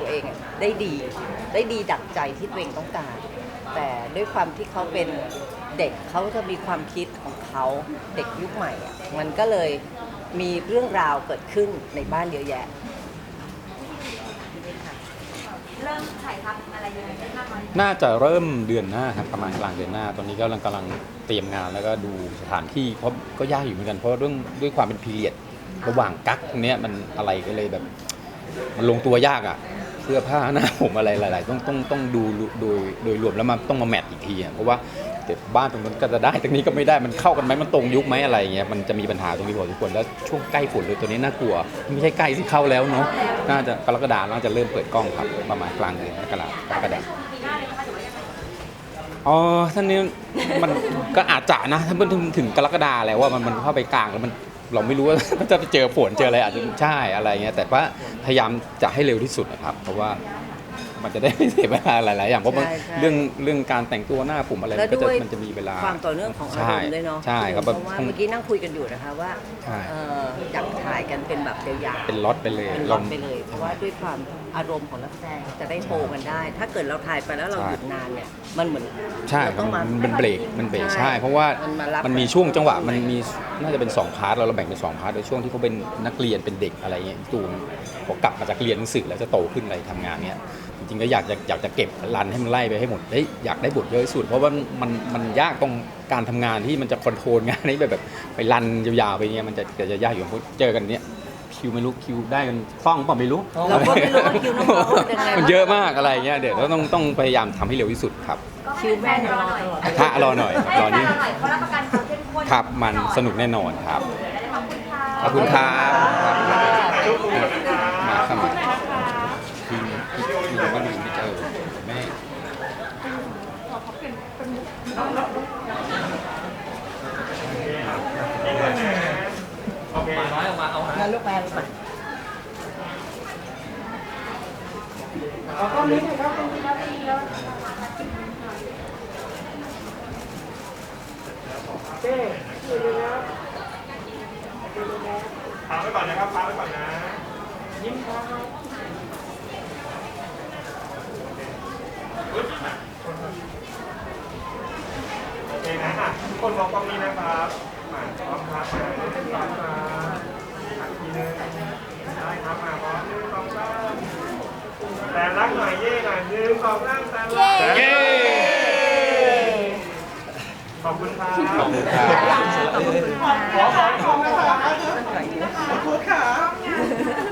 ตัวเองอะได้ดี ได้ดีดั่งใจที่ตัวเองต้องการ แต่ด้วยความที่เขาเป็นเด็กเขาจะมีความคิดของเขาเด็กยุคใหม่อะมันก็เลยมีเรื่องราวเกิดขึ้นในบ้านเยอะแยะ เริ่มถ่ายทำอะไรยังไงได้มากน้อยน่าจะเริ่มเดือนหน้าครับประมาณกลางเดือนหน้า ตอนนี้กำลังกำลังเตรียมงานแล้วก็ดูสถานที่เพราะก็ยากอยู่เหมือนกันเพราะเรื่องด้วยความเป็นพีเรียดระหว่างกั๊กตรงเนี้ยมันอะไรก็เลยแบบ มันลงตัวยากอะ เสื้อผ้าหน้าผมอะไรหลาย ๆ ต้องต้องต้องดูโดยโดยรวมแล้วมันต้องมาแมทอีกทีอะเพราะว่าเดี๋ยวบ้านตรงนั้นก็จะได้ตรงนี้ก็ไม่ได้มันเข้ากันไหมมันตรงยุคไหมอะไรเงี้ยมันจะมีปัญหาตรงนี้พอทุกคนแล้วช่วงใกล้ฝนเลยตัวนี้น่ากลัว ไม่ใช่ใกล้สิเข้าแล้วเนาะน่าจะกรกฎาน่าจะเริ่มเปิดกล้องครับประมาณกลางเดือนกรกฎากรกฎาปีหน้าเลยนะคะหรือว่ายังไงอ๋อท่านนี้มันก็อาจจะนะถ้ามันถึงถึงกรกฎาแล้วว่ามันมันเข้าไปกลางแล้วมัน เราไม่รู้ว่า จะไปเจอฝนเจออะไรอาจจะใช่อะไรเงี้ยแต่ว่าพยายามจะให้เร็วที่สุดนะครับ เพราะว่ามันจะได้ไม่เสียเวลาหลาย ๆ อย่างเพราะมันใช่ใช่ เรื่องเรื่องการแต่งตัวหน้าผมอะไรแล้วมันก็จะด้วยมันจะมีเวลา ความต่อเนื่องของอาใช่รมณ์ด้วยเนาะใช่ครับเพราะว่าเมื่อกี้นั่งคุยกันอยู่นะคะว่าใช่ เอ่ออยากถ่ายกันเป็นแบบยาวๆ เป็นล็อตไปเลยเป็นล็อตไปเลย เพราะว่าด้วยความอารมณ์ของนักแสดงจะได้โตกันได้ ถ้าเกิดเราถ่ายไปแล้วเราใช่หยุดนานเนี่ยมันเหมือนใช่ครับเราต้องมามันมันเบรกมันเบรกใช่ใช่เพราะว่ามันมารับมันมีช่วงจังหวะมันมีน่าจะเป็น2พาร์ทเราเราแบ่งเป็น2พาร์ทโดยช่วงที่เขาเป็นนักเรียนเป็นเด็กอะไรเงี้ยตูนพอกลับมาจากเรียนหนังสือแล้วจะโตขึ้นอะไรทำงานเนี้ย จริงๆก็อยากจะอยากจะเก็บรันให้มันไล่ไปให้หมดเฮ้ยอยากได้บทเยอะที่สุด เพราะว่ามันมันยากตรงการทำงานที่มันจะคอนโทรลงานนี้แบบแบบไปรันยาวๆไปเงี้ยมันจะจะจะยากอยู่เพราะเจอกันเนี้ยคิวไม่รู้คิวได้กันคล่องเปล่าไม่รู้เราก็ไม่รู้ว่าคิวน้องๆเป็นยังไงมันเยอะมากอะไรเงี้ยเดี๋ยวเราต้องต้องพยายามทำให้เร็วที่สุดครับก็ให้แฟนๆรอหน่อยถ้ารอหน่อยให้รอแฟนินดๆรอหน่อยเพราะรับประกันความเข้มข้นครับมันแอสนุกแน่นอนครับขอบคุณค่ะขอบคุณครับมาเข้ามาทีมทีมก็ลืมไม่เจอแม่ ลูกมาลูกมาขอกล้องนี้หน่อยครับคุณครับพี่แล้วเจ๊ดูนะดูนะพาไปก่อนนะครับพาไปก่อนนะ ยิ้มครับโอเคนะคนมองกล้องนี้นะครับ มาพร้อมครับมาเรียบร้อมอีกทีหนึงได้ครับมาพร้อมหนึ่งสองสามแต่รัก หน่อยเย่หน่อยหนึ่งสองสามแต่รักเย้ขอบคุณครับขอบคุณครับขอบคุณค่ะขอขอขอบคุณนะครับขอบคุณค่ะขอบคุณครับ